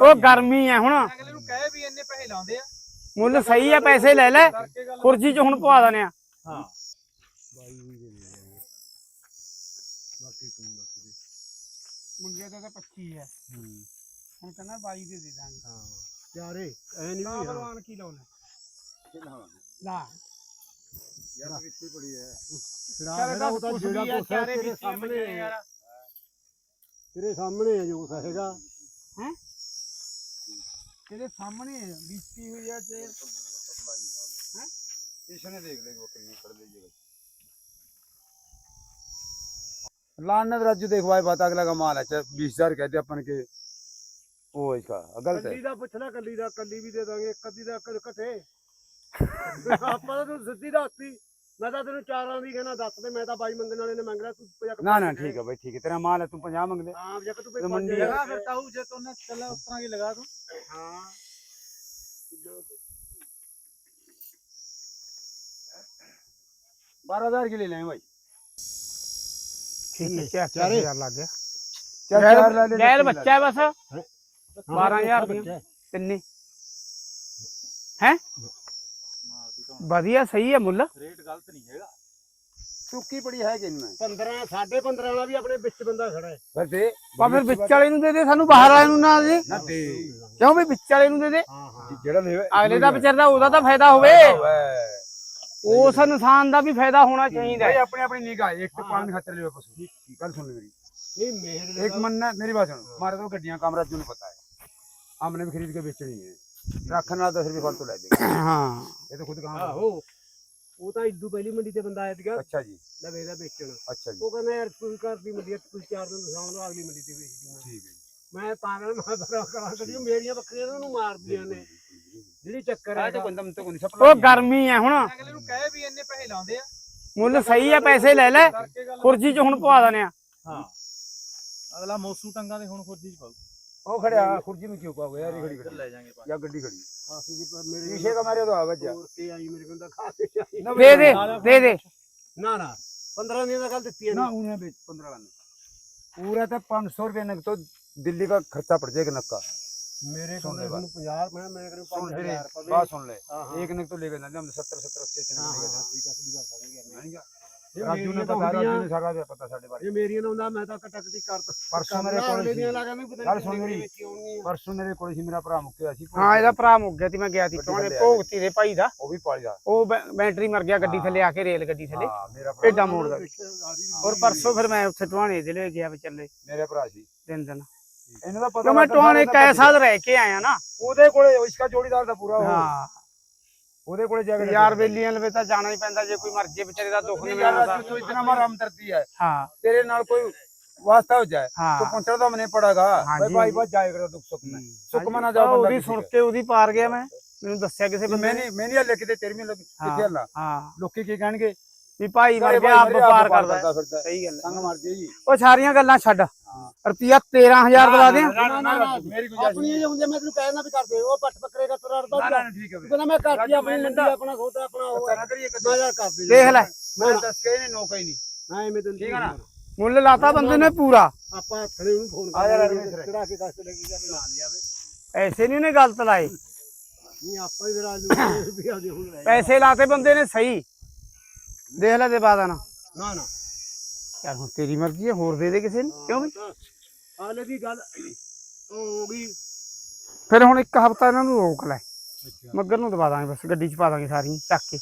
ਉਹ ਗਰਮੀ ਹੈ ਹੁਣ। ਅਗਲੇ ਨੂੰ ਕਹੇ ਵੀ ਇੰਨੇ ਪੈਸੇ ਲਾਉਂਦੇ ਆ। ਮੁੱਲ ਸਹੀ ਹੈ ਪੈਸੇ ਲੈ ਲੈ। ਖੁਰਜੀ ਚ ਹੁਣ ਪਵਾ ਦਨੇ ਆ। ਹਾਂ। ਮੰਗੇ ਤਾਂ 25 ਹੈ। ਹੁਣ ਕਹਿੰਦਾ 22 ਦੇ ਦੇ ਦਾਂਗੇ। ਯਾਰੇ ਐ ਨਹੀਂ ਤਾਂ ਵੀ ਭਲਵਾਨ ਕੀ ਲਾਉਣਾ? ਲਾ ਯਾਰ ਕਿੱਥੇ ਪੜੀ ਹੈ ਚੱਲ ਜਿਹੜਾ ਉਹ ਤਾਂ ਜਿਹੜਾ ਹੈ, ਚਾਰੇ ਤੇਰੇ ਸਾਹਮਣੇ। ਤੇਰੇ ਸਾਹਮਣੇ ਹੈ ਜੋ ਕੁਛ ਹੈਗਾ ਤੇਰੇ ਸਾਹਮਣੇ ਬੀਤੀ ਹੋਈ ਆ ਤੇ इसने देख ले बकरी पकड़ लीजिएगा लानत राजू देख भाई बात अगला का माल है चाहे बीस हजार कहते अपन के वो इसका गलत है ਕੱਲੀ ਦਾ ਪੁੱਛਣਾ ਕੱਲੀ ਦਾ ਕੱਲੀ ਵੀ ਦੇ ਦਾਂਗੇ ਇੱਕ ਅੱਧੀ ਦਾ ਕ- ਇਕੱਠੇ ਆਪਾਂ ਤਾਂ ਤੂੰ ਸਿੱਧੀ ਦੱਸਤੀ ਮੈਂ ਤਾਂ ਤੈਨੂੰ ਚਾਰਾਂ ਦੀ ਕਹਿਣਾ ਦੱਸ ਦੇ ਮੈਂ ਤਾਂ ਬਾਈ ਮੰਗਣ ਵਾਲੇ ਨੇ ਮੰਗ ਲਿਆ ਤੂੰ ਪੰਜਾਹ ना ना ठीक है भाई ठीक है तेरा माल है तू पंजाब मंग ले ਹਾਂ ਜੱਕ तू तो मंडी पंज है। लगा फिर ताऊ जे तूने चला उस तरह की लगा दूं हां बारह हजार की ले लें भाई ਠੀਕ ਹੈ ਚਾਰ ਚਾਰੇ? ਹਜ਼ਾਰ ਲੱਗ ਗਿਆ चार गैर चार ला ले ਗੈਰ तीन ला ਬੱਚਾ ਹੈ ਬਸ हाँ, 12000 ਦੀਆਂ ਤਿੰਨੇ ਹੈ ਝੋਨਾ ਵਧੀਆ ਸਹੀ ਹੈ ਮੁੱਲ। ਰੇਟ ਗਲਤ ਨਹੀਂ ਹੈਗਾ। ਸੁੱਕੀ ਬੜੀ ਹੈ ਜਿੰਨਾ 15 15.5 ਵਾਲਾ ਵੀ ਆਪਣੇ ਵਿੱਚ ਬੰਦਾ ਖੜਾ ਹੈ। ਪਰ ਦੇ। ਫਿਰ ਵਿੱਚ ਵਾਲੇ ਨੂੰ ਦੇ ਦੇ ਸਾਨੂੰ ਬਾਹਰ ਵਾਲੇ ਨੂੰ ਨਾ ਦੇ। ਨਾ ਦੇ। ਕਿਉਂ ਵੀ ਵਿੱਚ ਵਾਲੇ ਨੂੰ ਦੇ ਦੇ? ਜਿਹੜਾ ਲੈਵੇ ਅਗਲੇ ਦਾ ਵਿਚਾਰਦਾ ਉਹਦਾ ਤਾਂ ਫਾਇਦਾ ਹੋਵੇ। ਉਸ ਇਨਸਾਨ ਦਾ ਵੀ ਫਾਇਦਾ ਹੋਣਾ ਚਾਹੀਦਾ ਹੈ। ਆਪਣੇ ਆਪਣੀ ਨਿਗਾਹ ਇੱਕ ਪਾਣ ਖਤਰ ਲਿਓ ਪਸ਼ੂ। ਗੱਲ ਸੁਣ ਮੇਰੀ। ਨਹੀਂ ਮੇਰੇ ਇੱਕ ਮੰਨਣਾ ਮੇਰੀ ਬਾਤ ਸੁਣ। ਮਾਰੇ ਤੋਂ ਗੱਡੀਆਂ ਕਾਮਰਾਜ ਨੂੰ ਪਤਾ ਹੈ। ਆਮਨੇ ਵੀ ਖਰੀਦ ਕੇ ਵੇਚਣੀ ਹੈ। ਰੱਖਣ ਨਾਲ 10 ਰੁਪਏ ਫਲ ਤੋਂ ਲੈ ਦੇ ਹਾਂ। ਇਹ ਤਾਂ ਖੁਦ ਕਹਾਂ ਆਹੋ। ਉਹ ਤਾਂ ਇਦੋਂ ਪਹਿਲੀ ਮੰਡੀ ਤੇ ਬੰਦਾ ਆਇਆ ਸੀਗਾ ਅੱਛਾ ਜੀ। ਲਵੇ ਦਾ ਵੇਚਣ। ਅੱਛਾ ਜੀ। ਉਹ ਕਹਿੰਦਾ ਯਾਰ ਕੋਈ ਘਰ ਦੀ ਮੰਡੀ ਕੋਈ ਚਾਰ ਦਿਨ ਲਸਾਉਣ ਅਗਲੀ ਮੰਡੀ ਤੇ ਵੇਚ ਦੂੰਗਾ। ਠੀਕ ਹੈ ਜੀ। ਮੈਂ ਪਾਗਲ ਮਾਦਰਾ ਕਰਾਂ ਕਦੀ ਮੇਰੀਆਂ ਬੱਕਰੀਆਂ ਉਹਨਾਂ ਨੂੰ। ਮਾਰਦੀਆਂ ਨੇ ਜਿਹੜੀ ਚੱਕਰ ਹੈ ਉਹ ਗਰਮੀ ਹੈ ਹੁਣ। ਅਗਲੇ ਨੂੰ ਕਹੇ ਵੀ ਇੰਨੇ ਪੈਸੇ ਲਾਉਂਦੇ ਆ। ਮੁੱਲ ਸਹੀ ਆ ਪੈਸੇ ਲੈ ਲੈ। ਕੁਰਜੀ ਚ ਹੁਣ ਪਵਾ ਦਨੇ ਆ। ਹਾਂ। ਅਗਲਾ ਮੋਸੂ ਟੰਗਾ ਦੇ ਹੁਣ ਖੁਰਜੀ ਚ ਪਾਉ ਉਹ ਖੜਿਆ ਖੁਰਜੀ ਨੂੰ ਕਿਉਂ ਪਾਓ ਯਾਰ ਇਹ ਖੜੀ ਖੜੀ ਲੈ ਜਾਾਂਗੇ ਜਾਂ ਗੱਡੀ ਖੜੀ ਖਾਸੀ ਦੀ ਪਰ ਮੇਰੇ ਸ਼ੀਸ਼ੇ ਕਾ ਮਾਰੇ ਤਾਂ ਆਵਾਜ਼ ਜਾ ਤੋੜ ਕੇ ਆਈ ਮੇਰੇ ਕੋਲ ਤਾਂ ਖਾਸੀ ਆਈ ਦੇ ਦੇ ਦੇ ਦੇ ਨਾ ਨਾ 15 ਦਿਨ ਦਾ ਕੱਲ ਦਿੱਤੀ ਹੈ ना उन्हें बेच पंद्रह में पूरा तो पाँच सौ रुपये नक तो दिल्ली का खर्चा पड़ जाएगा नक का ਮੇਰੇ ਸੁਣ ਕੋਲ ਲੈ ਹੁਣ 50 ਮੈਂ ਮੇਰੇ ਕੋਲ सुन फिर 5000 ਰੁਪਏ बात सुन ले हाँ, हाँ। एक नक तो लेकर जाते हम सत्तर सत्तर अस्सी अस्सी ਹਾਂ नक लेकर ਹਾਂ जाते ਠੀਕ ਹੈ ਸਿੱਧੀ ਗੱਲ ਸਮਝ ਗਿਆ ਮੈਂ। ਰਾਜੂ ਨੇ ਤਾਂ ਰਾਜੂ ਨੇ ਸਾਰਾ ਜਿਆ ਪਤਾ ਸਾਡੇ ਬਾਰੇ। ਜੇ ਮੇਰੀਆਂ ਨਾ ਹੁੰਦਾ ਮੈਂ ਤਾਂ ਕਟਕਟੀ ਕਰ ਪਰਸੋਂ ਮੇਰੇ ਕੋਲ ਸੀ। ਗੱਲ ਸੁਣ ਮੇਰੀ। ਪਰਸੋਂ ਮੇਰੇ ਕੋਲ ਸੀ ਮੇਰਾ ਭਰਾ ਮੁੱਕਿਆ ਸੀ। ਹਾਂ ਇਹਦਾ ਭਰਾ ਮੁੱਕ ਗਿਆ ਸੀ ਮੈਂ ਗਿਆ ਸੀ ਟੋਣੇ ਭੋਗਤੀ ਦੇ ਭਾਈ ਦਾ। ਉਹ ਵੀ ਪਾਲਿਆ ਉਹ ਬੈਟਰੀ ਮਰ ਗਿਆ ਗੱਡੀ ਥੱਲੇ ਆ ਕੇ ਰੇਲ ਗੱਡੀ ਥੱਲੇ। ਭੇਡਾ ਮੋੜ ਦਾ। ਔਰ ਪਰਸੋਂ ਫਿਰ ਮੈਂ ਉੱਥੇ ਟੋਣੇ ਜ਼ਿਲ੍ਹੇ ਗਿਆ ਵਿਚੱਲੇ ਮੇਰੇ ਭਰਾ ਸੀ। ਤਿੰਨ ਦਿਨ। ਇਹਨਾਂ ਦਾ ਪਤਾ ਮੈਂ ਟੋਣੇ ਕੈਸਾ ਰਹਿ ਕੇ ਆਇਆ ਨਾ। ਉਹਦੇ ਕੋਲੇ ਇਸਕਾ ਜੋੜੀਦਾਰ ਦਾ ਪੂਰਾ ਹਾਂ। ਉਹਦੇ ਕੋਲੇ ਜਾ ਕੇ ਯਾਰ ਬੇਲੀਆਂ ਲਵੇ ਤਾਂ ਜਾਣਾ ਹੀ ਪੈਂਦਾ ਜੇ ਕੋਈ ਮਰ ਜੇ ਵਿਚਾਰੇ ਦਾ ਦੁੱਖ ਨਹੀਂ यार ਮਿਲਦਾ राजू तो इतना हमारा हमदर्दी है ਹਾਂ तेरे नाल कोई वास्ता हो जाए ਹਾਂ तो पहुंचना तो हमने पड़ेगा हाँ भाई जी। भाई बस जाए करो दुख सुख में सुख में ना जाओ ਉਹ बंदा ਉਹਦੀ किसी ਸੁਣ के। ਕੇ ਉਹਦੀ ਪਾਰ ਗਿਆ ਮੈਂ ਮੈਨੂੰ ਦੱਸਿਆ ਕਿਸੇ तो ਬੰਦੇ मैंने ਨੇ मैंने लिख के तेरे में लग हाँ। किथे अल्लाह ਹਾਂ लोकी की कहणगे ਵੀ ਭਾਈ ਮਰ सारे ਗਿਆ ਆਪ भाई ਵਪਾਰ व्यापार ਕਰਦਾ ਹੈ। फिरता है ਸਹੀ ਗੱਲ ਹੈ संग मार दिए जी ਉਹ ਸਾਰੀਆਂ ਗੱਲਾਂ ਛੱਡ ਰੁਪਿਆ 13000 ਦਵਾ ਦੇ ਨਾ ਆਪਣੀ ਇਹ ਹੁੰਦੀ ਮੈਂ ਤੈਨੂੰ ਕਹਿਣਾ ਵੀ ਕਰਦੇ ਉਹ ਪੱਟ ਬੱਕਰੇ ਦਾ ਤੇਰਾ ਅਰਦਾ ਨਾ ਠੀਕ ਹੈ ਕਹਿੰਦਾ ਮੈਂ ਘਾਟੀ ਆਪਣੀ ਮੰਡੀ ਆਪਣਾ ਖੋਤਾ ਆਪਣਾ ਉਹ ਮੈਂ ਕਰਦੇ ਦੇਖ ਲੈ। ਮੈਂ ਦੱਸ ਕੇ ਨਹੀਂ ਨੋਕਾ ਹੀ ਨਹੀਂ। ਮੈਂ ਐਵੇਂ ਤੈਨੂੰ ਠੀਕ ਹੈ ਨਾ? ਮੁੱਲ ਲਾਤਾ ਬੰਦੇ ਨੇ ਪੂਰਾ। ਆਪਾਂ ਥੜੇ ਨੂੰ ਫੋਨ ਕਰ ਆ ਯਾਰ ਚੜਾ ਕੇ ਦੱਸ ਲੱਗੀ ਜਾਂ ਲਾ ਲਿਆਵੇ। ਐਸੇ ਨਹੀਂ ਨੇ ਗਲਤ ਲਾਏ। ਨਹੀਂ ਆਪਾਂ ਹੀ ਵਿਰਾਜ ਨੂੰ ਪੈਸੇ ਲਾਤੇ ਬੰਦੇ ਨੇ ਸਹੀ। ਦੇਖ ਲੈ ਦੇ ਬਾਦ ਨਾ। ਨਾ ਨਾ। ਯਾਰ ਹੁਣ ਤੇਰੀ ਮਰਜ਼ੀ ਹੈ ਹੋਰ ਦੇ ਦੇ ਕਿਸੇ ਨੂੰ ਕਿਉਂ ਵੀ ਹਾਲੇ ਦੀ ਗੱਲ ਹੋ ਗਈ। ਫਿਰ ਹੁਣ ਇੱਕ ਹਫਤਾ ਇਹਨਾਂ ਨੂੰ ਰੋਕ ਲੈ। ਮੱਗਰ ਨੂੰ ਦਵਾ ਦਾਂਗੇ ਬਸ ਗੱਡੀ 'ਚ ਪਾ ਦਾਂਗੇ ਸਾਰੀਆਂ ਚੱਕ ਕੇ।